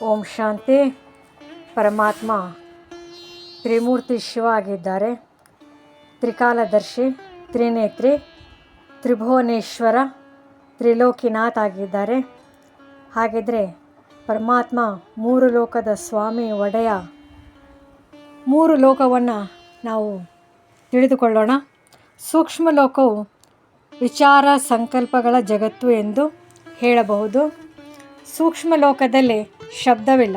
ಓಂ ಶಾಂತಿ. ಪರಮಾತ್ಮ ತ್ರಿಮೂರ್ತಿ ಶಿವ ಆಗಿದ್ದಾರೆ ತ್ರಿಕಾಲದರ್ಶಿ, ತ್ರಿನೇತ್ರಿ, ತ್ರಿಭುವನೇಶ್ವರ, ತ್ರಿಲೋಕಿನಾಥ್ ಆಗಿದ್ದಾರೆ. ಹಾಗಿದ್ರೆ ಪರಮಾತ್ಮ ಮೂರು ಲೋಕದ ಸ್ವಾಮಿ ಒಡೆಯ ಮೂರು ಲೋಕವನ್ನು ನಾವು ತಿಳಿದುಕೊಳ್ಳೋಣ. ಸೂಕ್ಷ್ಮ ಲೋಕವು ವಿಚಾರ ಸಂಕಲ್ಪಗಳ ಜಗತ್ತು ಎಂದು ಹೇಳಬಹುದು. ಸೂಕ್ಷ್ಮ ಲೋಕದಲ್ಲಿ ಶಬ್ದವಿಲ್ಲ.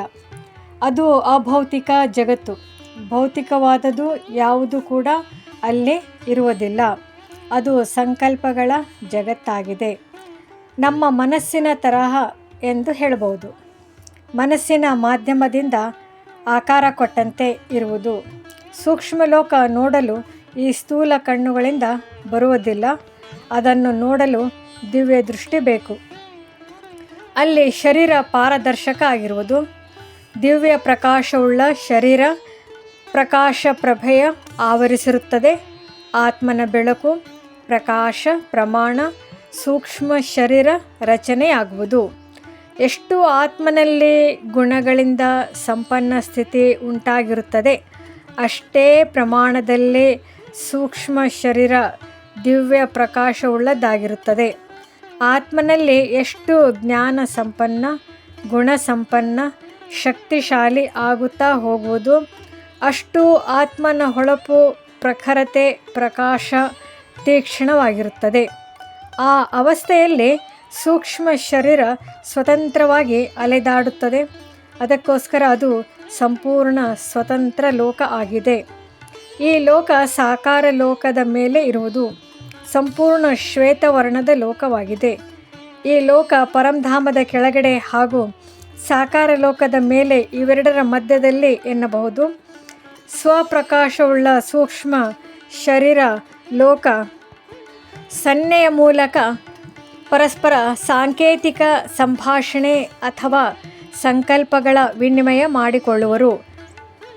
ಅದು ಅಭೌತಿಕ ಜಗತ್ತು. ಭೌತಿಕವಾದದ್ದು ಯಾವುದು ಕೂಡ ಅಲ್ಲಿ ಇರುವುದಿಲ್ಲ. ಅದು ಸಂಕಲ್ಪಗಳ ಜಗತ್ತಾಗಿದೆ. ನಮ್ಮ ಮನಸ್ಸಿನ ತರಹ ಎಂದು ಹೇಳಬಹುದು. ಮನಸ್ಸಿನ ಮಾಧ್ಯಮದಿಂದ ಆಕಾರ ಕೊಟ್ಟಂತೆ ಇರುವುದು. ಸೂಕ್ಷ್ಮ ಲೋಕ ನೋಡಲು ಈ ಸ್ಥೂಲ ಕಣ್ಣುಗಳಿಂದ ಬರುವುದಿಲ್ಲ. ಅದನ್ನು ನೋಡಲು ದಿವ್ಯ ದೃಷ್ಟಿ ಬೇಕು. ಅಲ್ಲಿ ಶರೀರ ಪಾರದರ್ಶಕ ಆಗಿರುವುದು. ದಿವ್ಯ ಪ್ರಕಾಶವುಳ್ಳ ಶರೀರ ಪ್ರಕಾಶ ಪ್ರಭೆಯ ಆವರಿಸಿರುತ್ತದೆ. ಆತ್ಮನ ಬೆಳಕು ಪ್ರಕಾಶ ಪ್ರಮಾಣ ಸೂಕ್ಷ್ಮ ಶರೀರ ರಚನೆಯಾಗುವುದು. ಎಷ್ಟು ಆತ್ಮನಲ್ಲಿ ಗುಣಗಳಿಂದ ಸಂಪನ್ನ ಸ್ಥಿತಿ ಉಂಟಾಗಿರುತ್ತದೆ, ಅಷ್ಟೇ ಪ್ರಮಾಣದಲ್ಲಿ ಸೂಕ್ಷ್ಮ ಶರೀರ ದಿವ್ಯ ಪ್ರಕಾಶವುಳ್ಳದ್ದಾಗಿರುತ್ತದೆ. ಆತ್ಮನಲ್ಲಿ ಎಷ್ಟು ಜ್ಞಾನ ಸಂಪನ್ನ, ಗುಣ ಸಂಪನ್ನ, ಶಕ್ತಿಶಾಲಿ ಆಗುತ್ತಾ ಹೋಗುವುದು, ಅಷ್ಟು ಆತ್ಮನ ಹೊಳಪು, ಪ್ರಖರತೆ, ಪ್ರಕಾಶ, ತೀಕ್ಷ್ಣವಾಗಿರುತ್ತದೆ. ಆ ಅವಸ್ಥೆಯಲ್ಲಿ ಸೂಕ್ಷ್ಮ ಶರೀರ ಸ್ವತಂತ್ರವಾಗಿ ಅಲೆದಾಡುತ್ತದೆ. ಅದಕ್ಕೋಸ್ಕರ ಅದು ಸಂಪೂರ್ಣ ಸ್ವತಂತ್ರ ಲೋಕ ಆಗಿದೆ. ಈ ಲೋಕ ಸಾಕಾರ ಲೋಕದ ಮೇಲೆ ಇರುವುದು. ಸಂಪೂರ್ಣ ಶ್ವೇತವರ್ಣದ ಲೋಕವಾಗಿದೆ. ಈ ಲೋಕ ಪರಂಧಾಮದ ಕೆಳಗಡೆ ಹಾಗೂ ಸಾಕಾರ ಲೋಕದ ಮೇಲೆ ಇವೆರಡರ ಮಧ್ಯದಲ್ಲಿ ಎನ್ನಬಹುದು. ಸ್ವಪ್ರಕಾಶವುಳ್ಳ ಸೂಕ್ಷ್ಮ ಶರೀರ, ಲೋಕ, ಸನ್ನೆಯ ಮೂಲಕ ಪರಸ್ಪರ ಸಾಂಕೇತಿಕ ಸಂಭಾಷಣೆ ಅಥವಾ ಸಂಕಲ್ಪಗಳ ವಿನಿಮಯ ಮಾಡಿಕೊಳ್ಳುವರು.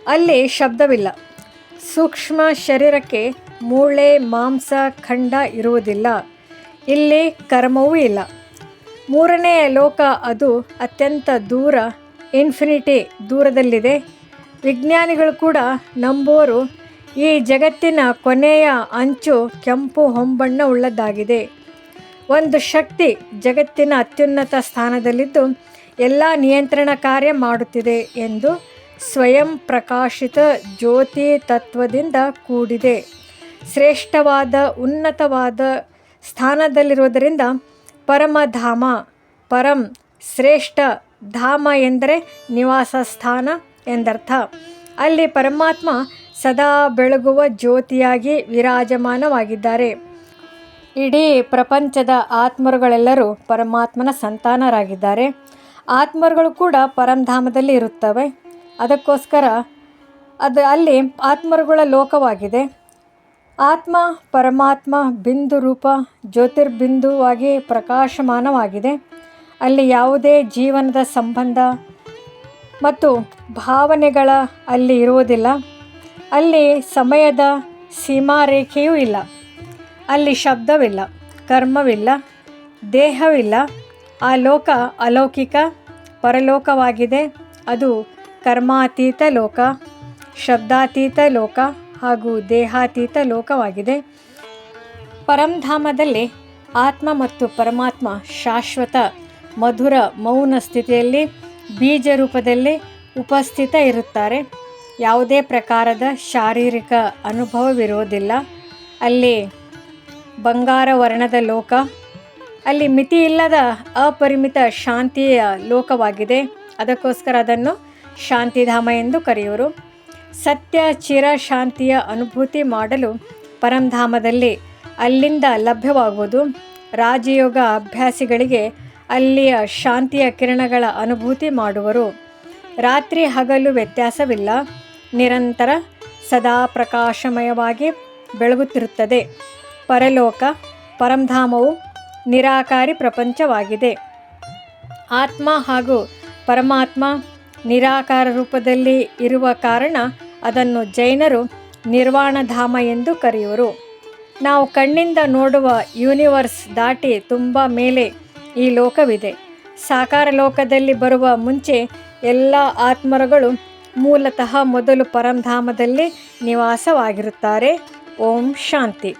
ಅಲ್ಲಿ ಶಬ್ದವಿಲ್ಲ. ಸೂಕ್ಷ್ಮ ಶರೀರಕ್ಕೆ ಮೂಳೆ, ಮಾಂಸ, ಖಂಡ ಇರುವುದಿಲ್ಲ. ಇಲ್ಲಿ ಕರ್ಮವೂ ಇಲ್ಲ. ಮೂರನೆಯ ಲೋಕ ಅದು ಅತ್ಯಂತ ದೂರ ಇನ್ಫಿನಿಟಿ ದೂರದಲ್ಲಿದೆ. ವಿಜ್ಞಾನಿಗಳು ಕೂಡ ನಂಬುವರು ಈ ಜಗತ್ತಿನ ಕೊನೆಯ ಅಂಚು ಕೆಂಪು ಹೊಂಬಣ್ಣ ಉಳ್ಳದ್ದಾಗಿದೆ. ಒಂದು ಶಕ್ತಿ ಜಗತ್ತಿನ ಅತ್ಯುನ್ನತ ಸ್ಥಾನದಲ್ಲಿದ್ದು ಎಲ್ಲ ನಿಯಂತ್ರಣ ಕಾರ್ಯ ಮಾಡುತ್ತಿದೆ ಎಂದು ಸ್ವಯಂ ಪ್ರಕಾಶಿತ ಜ್ಯೋತಿ ತತ್ವದಿಂದ ಕೂಡಿದೆ. ಶ್ರೇಷ್ಠವಾದ, ಉನ್ನತವಾದ ಸ್ಥಾನದಲ್ಲಿರುವುದರಿಂದ ಪರಮಧಾಮ, ಪರಂ ಶ್ರೇಷ್ಠ ಧಾಮ ಎಂದರೆ ನಿವಾಸ ಸ್ಥಾನ ಎಂದರ್ಥ. ಅಲ್ಲಿ ಪರಮಾತ್ಮ ಸದಾ ಬೆಳಗುವ ಜ್ಯೋತಿಯಾಗಿ ವಿರಾಜಮಾನವಾಗಿದ್ದಾರೆ. ಇಡೀ ಪ್ರಪಂಚದ ಆತ್ಮರುಗಳೆಲ್ಲರೂ ಪರಮಾತ್ಮನ ಸಂತಾನರಾಗಿದ್ದಾರೆ. ಆತ್ಮರುಗಳು ಕೂಡ ಪರಂಧಾಮದಲ್ಲಿ ಇರುತ್ತವೆ. ಅದಕ್ಕೋಸ್ಕರ ಅದು ಅಲ್ಲಿ ಆತ್ಮರುಗಳ ಲೋಕವಾಗಿದೆ. ಆತ್ಮ, ಪರಮಾತ್ಮ, ಬಿಂದು ರೂಪ, ಜ್ಯೋತಿರ್ಬಿಂದುವಾಗಿ ಪ್ರಕಾಶಮಾನವಾಗಿದೆ. ಅಲ್ಲಿ ಯಾವುದೇ ಜೀವನದ ಸಂಬಂಧ ಮತ್ತು ಭಾವನೆಗಳ ಅಲ್ಲಿ ಇರುವುದಿಲ್ಲ. ಅಲ್ಲಿ ಸಮಯದ ಸೀಮಾರೇಖೆಯೂ ಇಲ್ಲ. ಅಲ್ಲಿ ಶಬ್ದವಿಲ್ಲ, ಕರ್ಮವಿಲ್ಲ, ದೇಹವಿಲ್ಲ. ಆ ಲೋಕ ಅಲೌಕಿಕ, ಪರಲೋಕವಾಗಿದೆ. ಅದು ಕರ್ಮಾತೀತ ಲೋಕ, ಶಬ್ದಾತೀತ ಲೋಕ. ಹಾಗೂ ದೇಹಾತೀತ ಲೋಕವಾಗಿದೆ. ಪರಂಧಾಮದಲ್ಲಿ ಆತ್ಮ ಮತ್ತು ಪರಮಾತ್ಮ ಶಾಶ್ವತ, ಮಧುರ, ಮೌನ ಸ್ಥಿತಿಯಲ್ಲಿ, ಬೀಜ ರೂಪದಲ್ಲಿ ಉಪಸ್ಥಿತ ಇರುತ್ತಾರೆ. ಯಾವುದೇ ಪ್ರಕಾರದ ಶಾರೀರಿಕ ಅನುಭವವಿರುವುದಿಲ್ಲ. ಅಲ್ಲಿ ಬಂಗಾರ ವರ್ಣದ ಲೋಕ, ಅಲ್ಲಿ ಮಿತಿ ಇಲ್ಲದ ಅಪರಿಮಿತ ಶಾಂತಿಯ ಲೋಕವಾಗಿದೆ. ಅದಕ್ಕೋಸ್ಕರ ಅದನ್ನು ಶಾಂತಿಧಾಮ ಎಂದು ಕರೆಯುವರು. ಸತ್ಯ, ಚಿರ ಶಾಂತಿಯ ಅನುಭೂತಿ ಮಾಡಲು ಪರಂಧಾಮದಲ್ಲಿ ಅಲ್ಲಿಂದ ಲಭ್ಯವಾಗುವುದು. ರಾಜಯೋಗ ಅಭ್ಯಾಸಿಗಳಿಗೆ ಅಲ್ಲಿಯ ಶಾಂತಿಯ ಕಿರಣಗಳ ಅನುಭೂತಿ ಮಾಡುವರು. ರಾತ್ರಿ ಹಗಲು ವ್ಯತ್ಯಾಸವಿಲ್ಲ. ನಿರಂತರ, ಸದಾ ಪ್ರಕಾಶಮಯವಾಗಿ ಬೆಳಗುತ್ತಿರುತ್ತದೆ. ಪರಲೋಕ, ಪರಂಧಾಮವು ನಿರಾಕಾರಿ ಪ್ರಪಂಚವಾಗಿದೆ. ಆತ್ಮ ಹಾಗೂ ಪರಮಾತ್ಮ ನಿರಾಕಾರ ರೂಪದಲ್ಲಿ ಇರುವ ಕಾರಣ ಅದನ್ನು ಜೈನರು ನಿರ್ವಾಣಧಾಮ ಎಂದು ಕರೆಯುವರು. ನಾವು ಕಣ್ಣಿಂದ ನೋಡುವ ಯೂನಿವರ್ಸ್ ದಾಟಿ ತುಂಬ ಮೇಲೆ ಈ ಲೋಕವಿದೆ. ಸಾಕಾರ ಲೋಕದಲ್ಲಿ ಬರುವ ಮುಂಚೆ ಎಲ್ಲ ಆತ್ಮರುಗಳು ಮೂಲತಃ ಮೊದಲು ಪರಂಧಾಮದಲ್ಲಿ ನಿವಾಸವಾಗಿರುತ್ತಾರೆ. ಓಂ ಶಾಂತಿ.